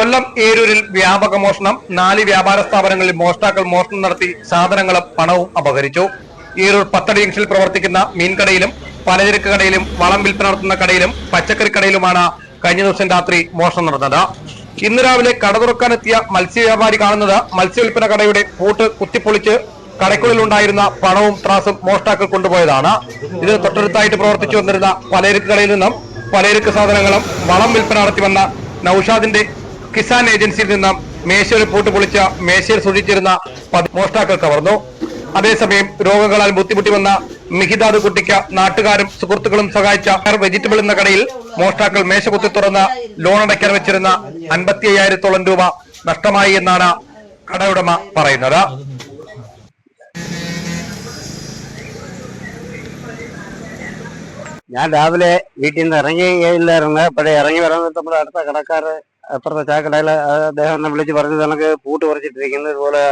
കൊല്ലം ഏരൂരിൽ വ്യാപക മോഷണം. നാല് വ്യാപാര സ്ഥാപനങ്ങളിൽ മോഷ്ടാക്കൾ മോഷണം നടത്തി സാധനങ്ങളും പണവും അപഹരിച്ചു. ഏരൂർ പത്തടി ജംഗ്ഷനിൽ പ്രവർത്തിക്കുന്ന മീൻകടയിലും പലചരക്ക് കടയിലും വളം വിൽപ്പന നടത്തുന്ന കടയിലും പച്ചക്കറി കടയിലുമാണ് കഴിഞ്ഞ ദിവസം രാത്രി മോഷണം നടന്നത്. ഇന്ന് രാവിലെ കട തുറക്കാനെത്തിയ മത്സ്യവ്യാപാരി കാണുന്നത് മത്സ്യവിൽപ്പന കടയുടെ പൂട്ട് കുത്തിപ്പൊളിച്ച് കടയ്ക്കുള്ളിലുണ്ടായിരുന്ന പണവും ത്രാസും മോഷ്ടാക്കൾ കൊണ്ടുപോയതാണ്. ഇതിന് തൊട്ടടുത്തായിട്ട് പ്രവർത്തിച്ചു വന്നിരുന്ന പലചരക്ക് കടയിൽ നിന്നും പലചരക്ക് സാധനങ്ങളും വളം വിൽപ്പന നടത്തി വന്ന നൌഷാദിന്റെ കിസാൻ ഏജൻസിയിൽ നിന്നും മേശയിൽ പൂട്ട് പൊളിച്ച മേശയിൽ സൂക്ഷിച്ചിരുന്ന മോഷ്ടാക്കൾ കവർന്നു. അതേസമയം രോഗങ്ങളാൽ ബുദ്ധിമുട്ടി വന്ന മിഹിദാദ് കുട്ടിക്ക് നാട്ടുകാരും സുഹൃത്തുക്കളും സഹായിച്ച വെജിറ്റബിൾ എന്ന കടയിൽ മോഷ്ടാക്കൾ മേശ കുത്തി തുറന്ന് ലോൺ അടയ്ക്കാൻ വെച്ചിരുന്ന അൻപത്തി അയ്യായിരത്തോളം രൂപ നഷ്ടമായി എന്നാണ് കടയുടമ പറയുന്നത്. ഞാൻ രാവിലെ വീട്ടിൽ നിന്ന് ഇറങ്ങിയില്ലായിരുന്നു അപ്പോഴേ ഇറങ്ങി വരാൻ നമ്മുടെ അടുത്ത കടക്കാര് അപ്പുറത്തെ ചാക്കടയിൽ അദ്ദേഹം എന്നെ വിളിച്ച് പറഞ്ഞത് നിനക്ക് പൂട്ട് പറിച്ചിട്ടിരിക്കുന്നത് ഇതുപോലെ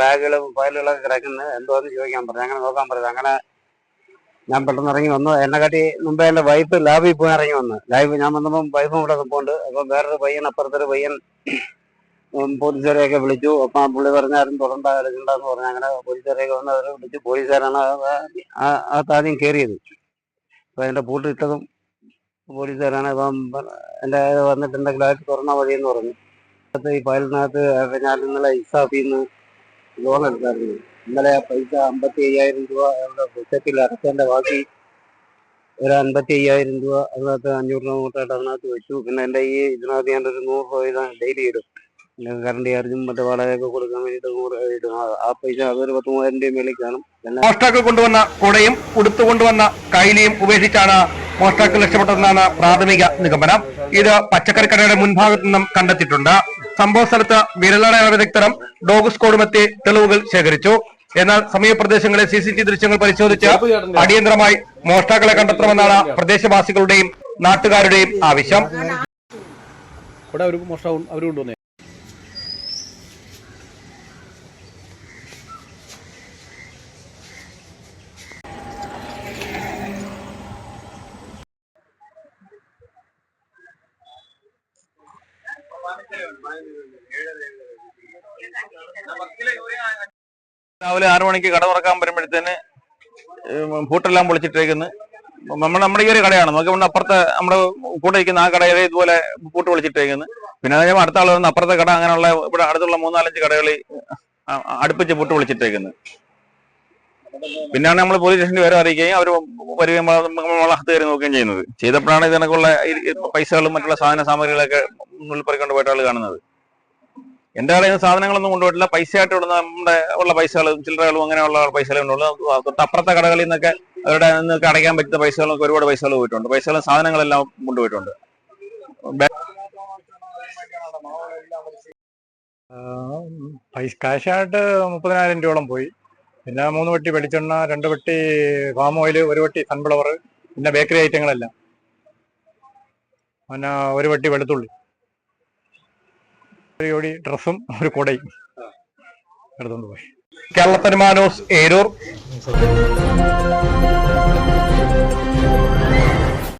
ബാഗുകളും ഫയലുകളൊക്കെ കിടക്കുന്നത് എന്തോന്ന് ചോദിക്കാൻ പറഞ്ഞു. അങ്ങനെ നോക്കാൻ പറഞ്ഞു. അങ്ങനെ ഞാൻ പെട്ടെന്ന് ഇറങ്ങി വന്നു. എന്നെ കാട്ടി മുമ്പേ എന്റെ വൈഫ് ലാബിൽ പോയി ഇറങ്ങി വന്നു. ലാബിൽ ഞാൻ വന്നപ്പം വൈഫും ഇവിടെ നിൽപ്പുണ്ട് അപ്പം വേറൊരു പയ്യൻ അപ്പുറത്തൊരു പയ്യൻ പോലീസുകാരെയൊക്കെ വിളിച്ചു. അപ്പം പുള്ളി പറഞ്ഞാലും തുടണ്ട എടുക്കണ്ടെന്ന് പറഞ്ഞു അങ്ങനെ പോലീസുകാരെയൊക്കെ വന്ന് അവരെ വിളിച്ചു പോലീസുകാരാണ് ആദ്യം കയറിയത്. അപ്പൊ അതിന്റെ പൂട്ട് ഇട്ടതും പോലീസുകാരാണ്. ഇപ്പം എന്റെ വന്നിട്ടുണ്ടെങ്കിൽ ഗ്ലാസ് തുറന്നാ എന്ന് പറഞ്ഞു. ഈ ഫയലിനകത്ത് ഞാൻ ഇന്നലെ ഇസാഫിൽ നിന്ന് ലോൺ എടുത്തായിരുന്നു. ഇന്നലെ ആ പൈസ അമ്പത്തി അയ്യായിരം രൂപ അവിടെ പുസ്തകത്തിൽ അടച്ചതിന്റെ ബാക്കി ഒരു അൻപത്തി അയ്യായിരം രൂപ അതിനകത്ത് അഞ്ഞൂറ് രൂപ കൂട്ടായിട്ട് അതിനകത്ത് വെച്ചു. പിന്നെ എന്റെ ഈ ഇതിനകത്ത് ഞാൻ ഒരു നൂറ് രൂപ ഇതാണ് ഡെയിലി ഇടും കറണ്ട് ചാർജും മറ്റേ വാടകയൊക്കെ കൊടുക്കാൻ വേണ്ടിയിട്ട് നൂറ് ഇടും. ആ- പൈസ അതൊരു പത്ത് മൂവായിരം രൂപ മേളിൽ കാണും. പിന്നെ കൊണ്ടുവന്ന കുടയും ഉടുത്തു കൊണ്ടുവന്ന കൈലിയും ഉപേക്ഷിച്ചാണ് മോഷ്ടാക്കൾ രക്ഷപ്പെട്ടതെന്നാണ് പ്രാഥമിക നിഗമനം. ഇത് പച്ചക്കറി കടയുടെ മുൻഭാഗത്തു നിന്നും കണ്ടെത്തിയിട്ടുണ്ട്. സംഭവ സ്ഥലത്ത് വിരലടയാള വിദഗ്ധരും ഡോഗ് സ്ക്വാഡും എത്തി തെളിവുകൾ ശേഖരിച്ചു. എന്നാൽ സമീപ പ്രദേശങ്ങളെ സി സി ടി ദൃശ്യങ്ങൾ പരിശോധിച്ച് അടിയന്തരമായി മോഷ്ടാക്കളെ കണ്ടെത്തണമെന്നാണ് പ്രദേശവാസികളുടെയും നാട്ടുകാരുടെയും ആവശ്യം ഇവിടെ അവർ മോഷ്ടാവും അവർ കൊണ്ടുവന്നേ രാവിലെ ആറു മണിക്ക് കട തുറക്കാൻ വരുമ്പോഴത്തേന് പൂട്ടെല്ലാം പൊളിച്ചിട്ടേക്കുന്നു. നമ്മൾ നമ്മുടെ ഈ ഒരു കടയാണ്. നമുക്ക് ഇവിടെ അപ്പുറത്തെ നമ്മുടെ കൂടെ ഇരിക്കുന്ന ആ കടയിൽ ഇതുപോലെ പൂട്ട് പൊളിച്ചിട്ടേക്കുന്നു. പിന്നെ അതേ അടുത്ത ആൾ വന്ന് അപ്പുറത്തെ കട അങ്ങനെയുള്ള ഇവിടെ അടുത്തുള്ള മൂന്നാലഞ്ച് കടകളിൽ അടുപ്പിച്ച് പൂട്ട് പൊളിച്ചിട്ടേക്കുന്നു. പിന്നെയാണ് നമ്മൾ പോലീസ് സ്റ്റേഷനിൽ വരെ അറിയിക്കുകയും അവർ വരികയും വളർത്ത് കയറി നോക്കുകയും ചെയ്യുന്നത്. ചെയ്തപ്പോഴാണ് ഇതിനൊക്കെയുള്ള പൈസകളും മറ്റുള്ള സാധന സാമഗ്രികളൊക്കെ ഉള്ളിൽ പറിക്കൊണ്ട് പോയിട്ട് ആൾ കാണുന്നത്. എന്റെ നിന്ന് സാധനങ്ങളൊന്നും കൊണ്ടുപോയിട്ടില്ല. പൈസയായിട്ട് ഇവിടുന്ന് നമ്മുടെ ഉള്ള പൈസകളും ചില്ലറകളും അങ്ങനെയുള്ള പൈസകളും കൊണ്ടുള്ളൂ തൊട്ടപ്പുറത്തെ കടകളിൽ നിന്നൊക്കെ അവരുടെ നിന്നൊക്കെ അടയ്ക്കാൻ പറ്റുന്ന പൈസകളൊക്കെ ഒരുപാട് പൈസകൾ പോയിട്ടുണ്ട്. പൈസകളും സാധനങ്ങളെല്ലാം കൊണ്ടുപോയിട്ടുണ്ട്. പൈസ കാശായിട്ട് മുപ്പതിനായിരം രൂപയോളം പോയി. പിന്നെ മൂന്ന് വെട്ടി വെളിച്ചെണ്ണ രണ്ട് വെട്ടി പാം ഓയിൽ ഒരു വെട്ടി സൺഫ്ലവർ പിന്നെ ബേക്കറി ഐറ്റങ്ങളെല്ലാം പിന്നെ ഒരു വെട്ടി വെളുത്തുള്ളി. ഒരു ഡ്രസ്സും ഒരു കുടയും എടുത്തുകൊണ്ട് പോയി. കേരള ന്യൂസ് ഏരൂർ.